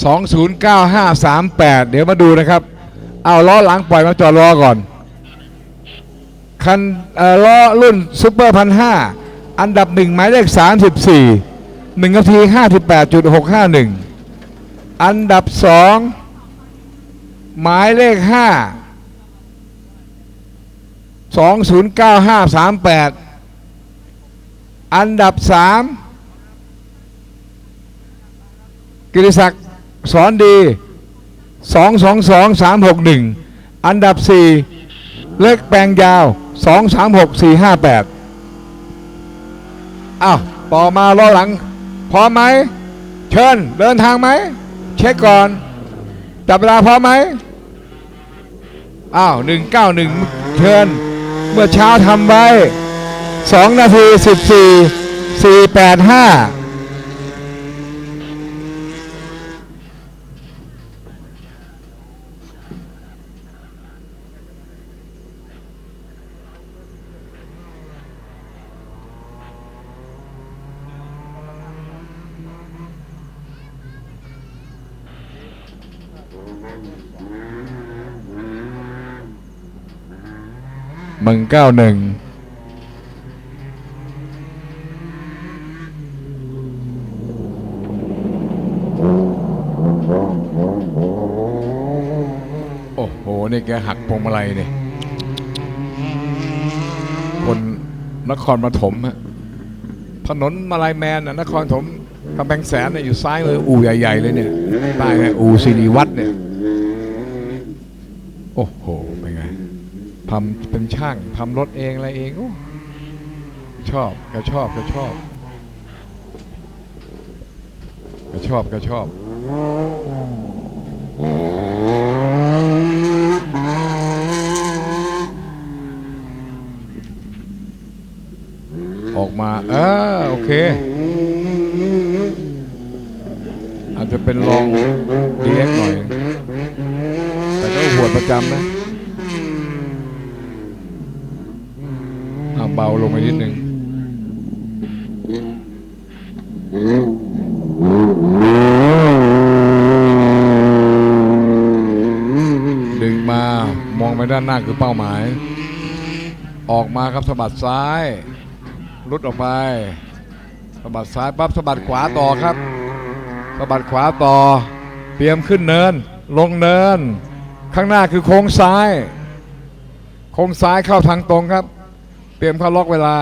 209538 เดี๋ยวมาดูนะครับ เอาล้อหลังปล่อยมาจอดรอก่อน คันล้อรุ่นซูเปอร์พันห้าอันดับหนึ่งหมายเลข 34 1นาที 58.651 อันดับสองหมายเลข 5 209538 อันดับ 3กิติศักดิ สอนดี 222361 อันดับ 4 เล็กแปลงยาว 236458อ้าวต่อมาล้อหลัง พร้อมไหม เชิญเดินทางไหม เช็คก่อนจับเวลาพร้อมไหมอ้าว191 เชิญ เมื่อเช้าทำไว้ 2 นาที 14 485 มึงเก้าหนึ่งโอ้โห นี่แกหักพวงมาลัยเนี่ยคนนครปฐมฮะถนนมาลายแมนน่ะนครปฐมกำแพงแสนเนี่ยอยู่ซ้ายมืออู่ใหญ่ ๆ เลยเนี่ยใต้เนี่ยอู่สิริวัฒน์เนี่ย โอ้โห เป็นไง ทำเป็นช่างทำรถเองอะไรเองอชอบก็ชอบก็ชอบก็ชอบก็ชอบออกมาเออโอเค อาจจะเป็นลองดีเอ็กหน่อย แต่ก็หัวดประจำนะ เอาเบาลงไปนิดนึงดึงมามองไปด้านหน้าคือเป้าหมาย ออกมาครับสะบัดซ้ายลุดออกไปสะบัดซ้ายปั๊บสะบัดขวาต่อครับสะบัดขวาต่อ เตรียมขึ้นเนิน ลงเนิน ข้างหน้าคือโค้งซ้าย โค้งซ้ายเข้าทางตรงครับ ตรียมเข้าล็อกเวลา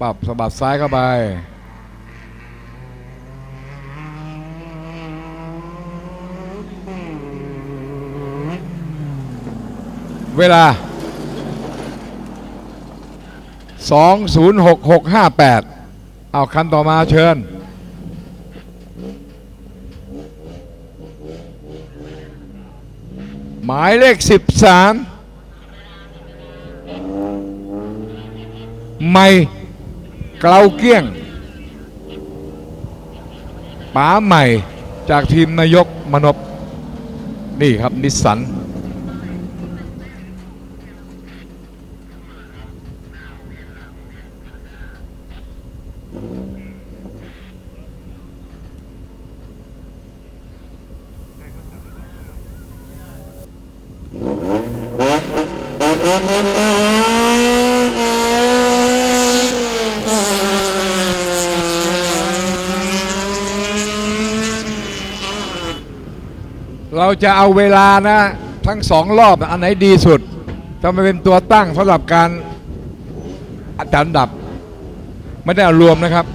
ปรับสะบัดซ้ายเข้าไป เวลา 206658 เอาคันต่อมาเชิญหมายเลข 13 ไม่เกลาเกี้ยงป๋าใหม่จากทีมนายกมนพนี่ครับนิสสันเจะเอาเวลานะทั้งสองรอบอันไหนดีสุดจะมาเป็นตัวตั้งสำหรับการจัดอันดับ ไม่ได้เอารวมนะครับ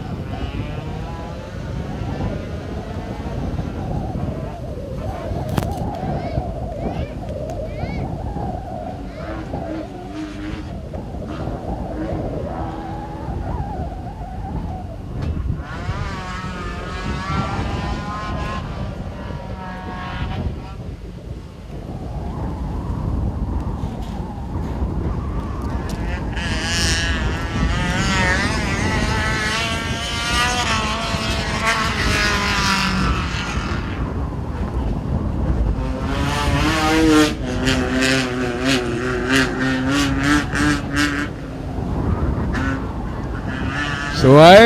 สวย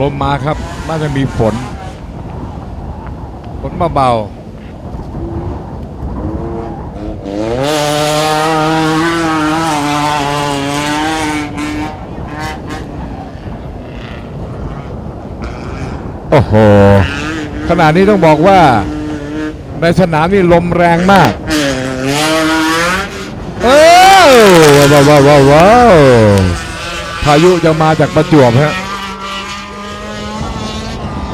ลมมาครับ น่าจะมีฝน ฝนมาเบาโอ้โห ขณะนี้ต้องบอกว่า ในสนามนี่ลมแรงมาก เออ ว้าวว้าวว้าววาวพายุจะมาจากประจวบฮะ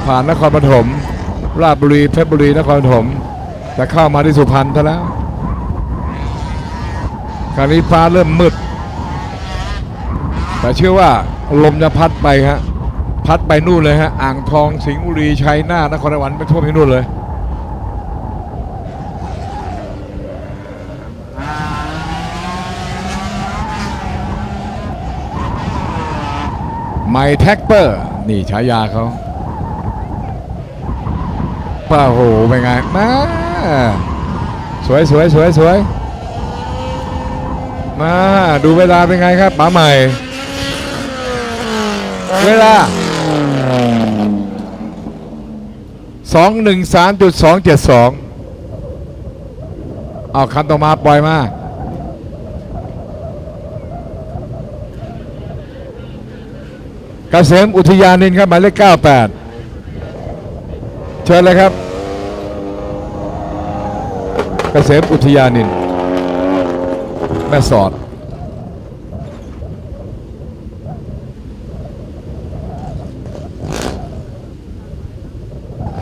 ผ่านนครปฐมราชบุรีเพชรบุรีนครปฐมจะเข้ามาที่สุพรรณซะแล้วคราวนี้ฟ้าเริ่มมืด แต่เชื่อว่าลมจะพัดไปฮะพัดไปนู่นเลยฮะอ่างทองสิงห์บุรีชัยนาทนครสวรรค์ไปทั่วไปนู่นเลย มแท็กเปอร์ นี่ฉายาเขาป้าโหเป็นไงมาสวยสวยสวยสวยมาดูเวลาเป็นไงครับป๋าใหม่ เวลาสองหนึ่งสามจุดสองเจ็ดสองเอาคันต่อมาปล่อยมา เกษมอุทยานินครับหมายเลข98 เชิญเลยครับเกษมอุทยานิน แม่สอด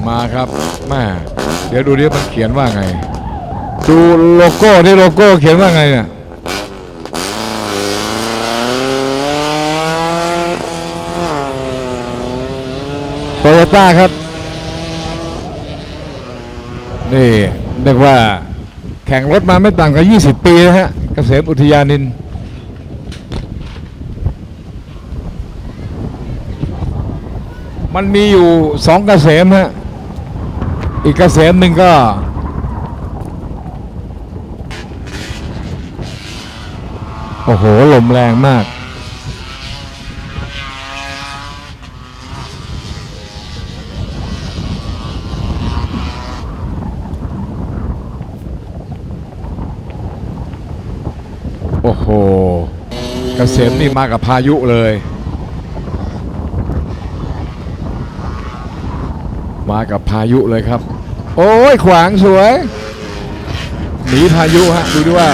มาครับแม่เดี๋ยวดูดิมันเขียนว่าไง ดูโลโก้ที่โลโก้เขียนว่าไงเนี่ย โตโยต้าครับ นี่เรียกว่าแข่งรถมาไม่ต่ำกว่า20 ปีนะฮะเกษมอุทยานิน มันมีอยู่สองเกษมฮะ อีกเกษมหนึ่งก็ โอ้โห ลมแรงมาก โอ้โห เก ษมนี่มากับพายุเลย มากับพายุเลยครับ โอ้ยขวางสวย หนีพายุฮะ ดูดิว่า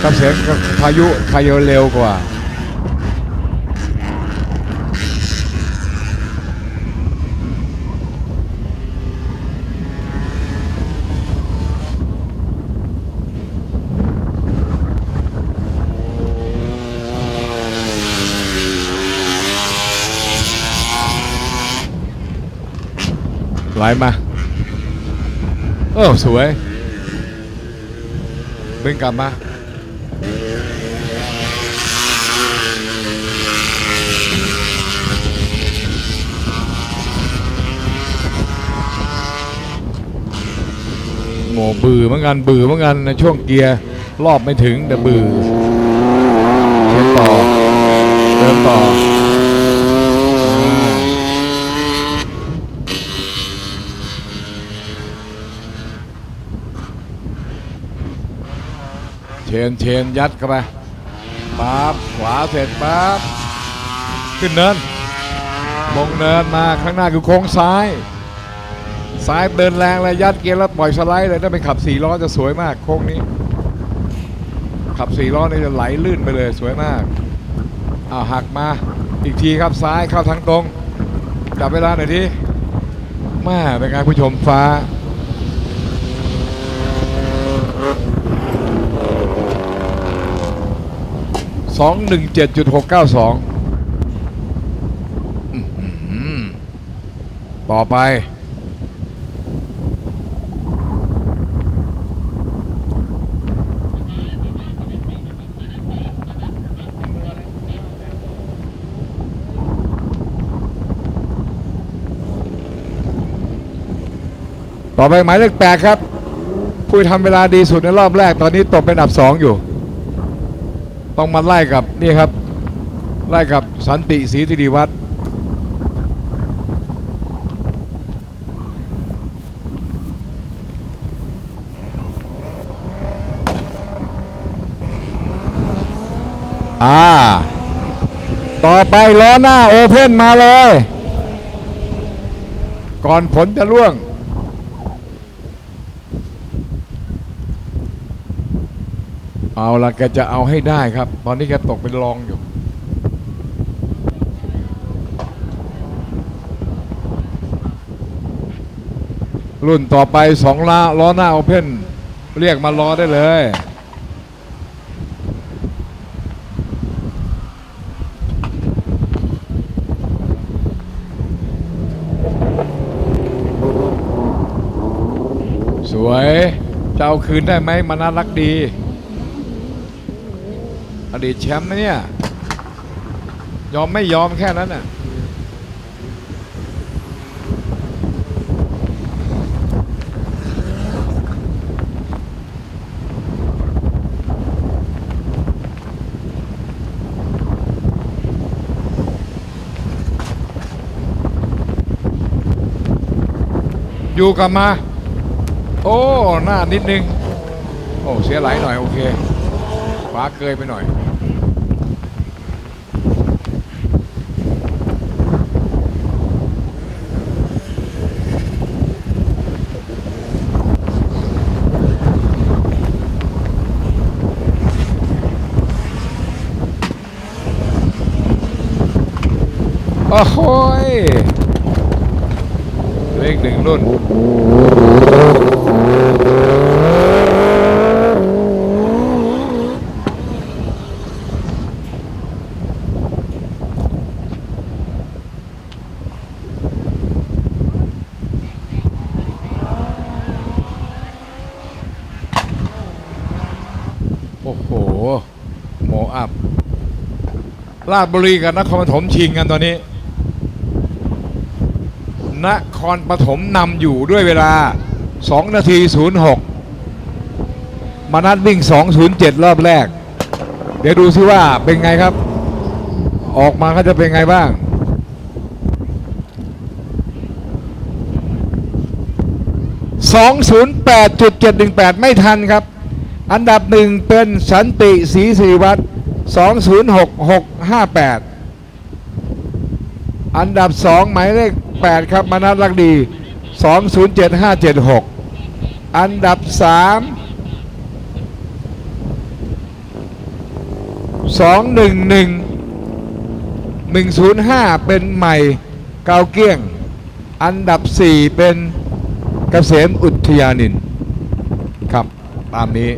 เกษมกับพายุใครเร็วกว่า ไหลมาเออสวยเบ่งกลับมาโง่บือเหมือนกันบือเหมือนกันในช่วงเกียร์รอบไม่ถึงแต่บือเช็คต่อเดินต่ออ่า เช นเชนยัดเข้าไปปั๊บขวาเสร็จปั๊บขึ้นเนินมงเนินมาข้างหน้าคือโค้งซ้าย ซ้ายเดินแรงเลยยัดเกียร์แล้วปล่อยสไลด์เลยถ้าเป็นขับสี่ล้อจะสวยมากโค้งนี้ ขับสี่ล้อนี่จะไหลลื่นไปเลยสวยมากอ้าวหักมาอีกทีครับซ้ายเข้าทางตรงจับเวลาหน่อยทีแม่เป็นไงผู้ชมฟ้า สองหนึ่งเจ็ดจุดหกเก้าสองต่อไป ต่อไปหมายเลขแปดครับผู้ทำเวลาดีสุดในรอบแรกตอนนี้ตกเป็นอันดับสองอยู่ ต้องมาไล่กับนี่ครับ ไล่กับสันติศรีธิริวัฒน์อ่า ต่อไปล้อหน้าโอเพ่นมาเลย ก่อนผลจะล่วง เอาละแกจะเอาให้ได้ครับ ตอนนี้แกตกเป็นรองอยู่ รุ่นต่อไปสองล้อล้อหน้าโอเพ่นเรียกมารอได้เลยสวยจะเอาคืนได้ไหมมานารักดี อดีตแชมป์นะเนี่ย ยอมไม่ยอมแค่นั้นน่ะอยู่กลับมา โอ้ หน้านิดนึง โอ้ เสียไหลหน่อย โอเคฟ้าเกยไปหน่อย โอ้โหยเลขหนึ่งรุ่น โอ้โห โมอัพ ราชบุรีกับนครปฐมชิงกันตอนนี้ นครปฐมนำอยู่ด้วยเวลา 2 นาที 06 มานัดวิ่ง 207 รอบแรก เดี๋ยวดูซิว่าเป็นไงครับ ออกมาก็จะเป็นไงบ้าง 208.718 ไม่ทันครับ อันดับหนึ่งเป็นสันติศรีสิริวัตร206658 อันดับสองหมายเลข 8 ครับมนัสลักดี 207576 อันดับสามสองหนึ่งหนึ่งหนึ่งศูนย์ห้าเป็นใหม่เกาเกี้ยง อันดับสี่เป็นเกษมอุทยานิน ครับ ตามนี้